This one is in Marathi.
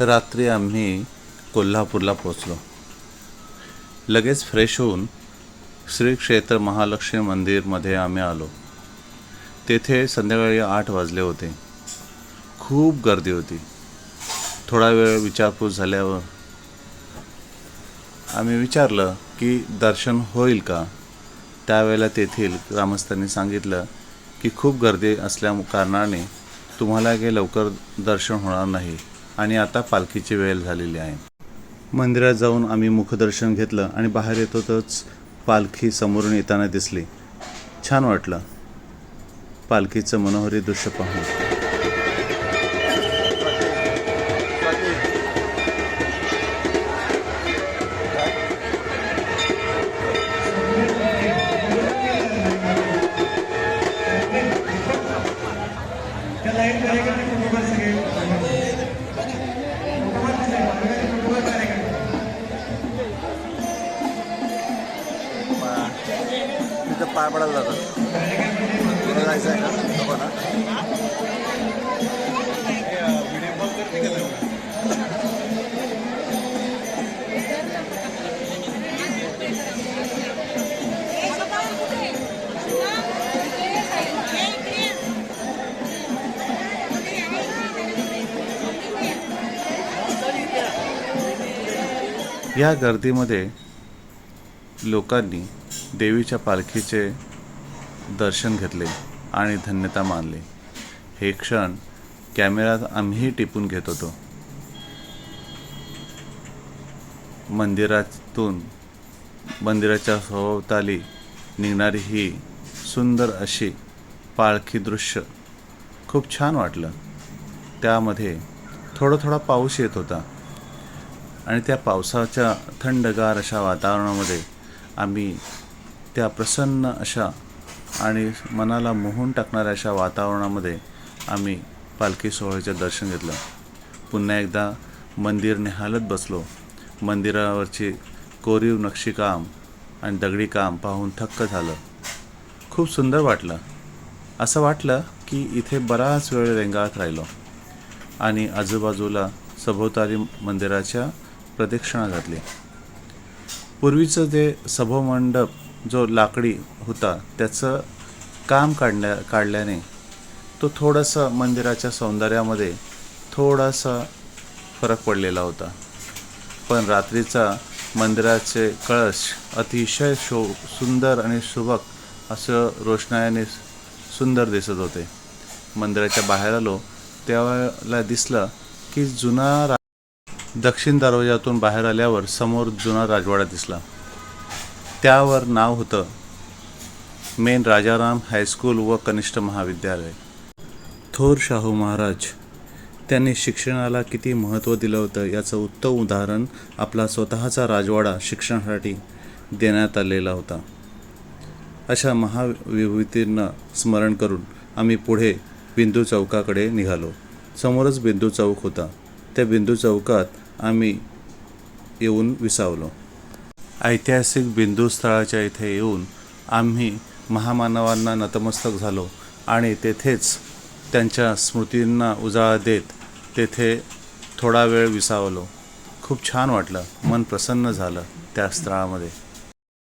रात्री आम्ही कोल्हापूरला पोचलो लगेच फ्रेश होऊन श्री क्षेत्र महालक्ष्मी मंदिरमध्ये आम्ही आलो. तेथे संध्याकाळी आठ वाजले होते. खूप गर्दी होती. थोडा वेळ विचारपूस झाल्यावर आम्ही विचारलं की दर्शन होईल का? त्यावेळेला तेथील ग्रामस्थांनी सांगितलं की खूप गर्दी असल्या कारणाने तुम्हाला काही लवकर दर्शन होणार नाही. आणि आता पालखीची वेळ झालेली आहे. मंदिरात जाऊन आम्ही मुखदर्शन घेतलं आणि बाहेर येतोच पालखी समोरून येताना दिसली. छान वाटलं. पालखीचं मनोहरी दृश्य पाहून. तिथं पाय पडायला जातात. तुला जायचं आहे का? नको ना. या गर्दीमध्ये लोकांनी देवीच्या पालखीचे दर्शन घेतले आणि धन्यता मानली. हे क्षण कॅमेऱ्यात आम्हीही टिपून घेत होतो. मंदिरातून मंदिराच्या सभोवताली निघणारी ही सुंदर अशी पालखी दृश्य खूप छान वाटलं. त्यामध्ये थोडा थोडा पाऊस येत होता आणि त्या पावसाच्या थंडगार अशा वातावरणामध्ये आम्ही त्या प्रसन्न अशा आणि मनाला मोहून टाकणाऱ्या अशा वातावरणामध्ये आम्ही पालखी सोहळ्याचं दर्शन घेतलं. पुन्हा एकदा मंदिर निहालत बसलो. मंदिरावरची कोरीव नक्षीकाम आणि दगडी काम पाहून थक्क झालं. खूप सुंदर वाटलं. असं वाटलं की इथे बराच वेळ रेंगाळत राहिलो आणि आजूबाजूला सभोवताली मंदिराच्या प्रदक्षिणा घातली. पूर्वीचं जे सभोमंडप जो लाकडी होता त्याचं काम काढण्या काढल्याने तो थोडासा मंदिराच्या सौंदर्यामध्ये थोडासा फरक पडलेला होता. पण रात्रीचा मंदिराचे कळश अतिशय शो सुंदर आणि सुबक असं रोषणायाने सुंदर दिसत होते. मंदिराच्या बाहेर आलो त्यावेळेला दिसलं की जुना रा दक्षिण दरवाजातून बाहेर आल्यावर समोर जुना राजवाडा दिसला. त्यावर नाव होतं मेन राजाराम हायस्कूल व कनिष्ठ महाविद्यालय. थोर शाहू महाराज त्यांनी शिक्षणाला किती महत्त्व दिलं होतं याचं उत्तम उदाहरण आपला स्वतःचा राजवाडा शिक्षणासाठी देण्यात आलेला होता. अशा महाविभूतींना स्मरण करून आम्ही पुढे बिंदू चौकाकडे निघालो. समोरच बिंदू चौक होता. त्या बिंदू चौकात आम्ही येऊन विसावलो. ऐतिहासिक बिंदू स्थळाच्या इथे येऊन आम्ही महामानवांना नतमस्तक झालो आणि तेथेच त्यांच्या स्मृतींना उजाळा देत तेथे थोडा वेळ विसावलो. खूप छान वाटलं. मन प्रसन्न झालं त्या स्थळामध्ये.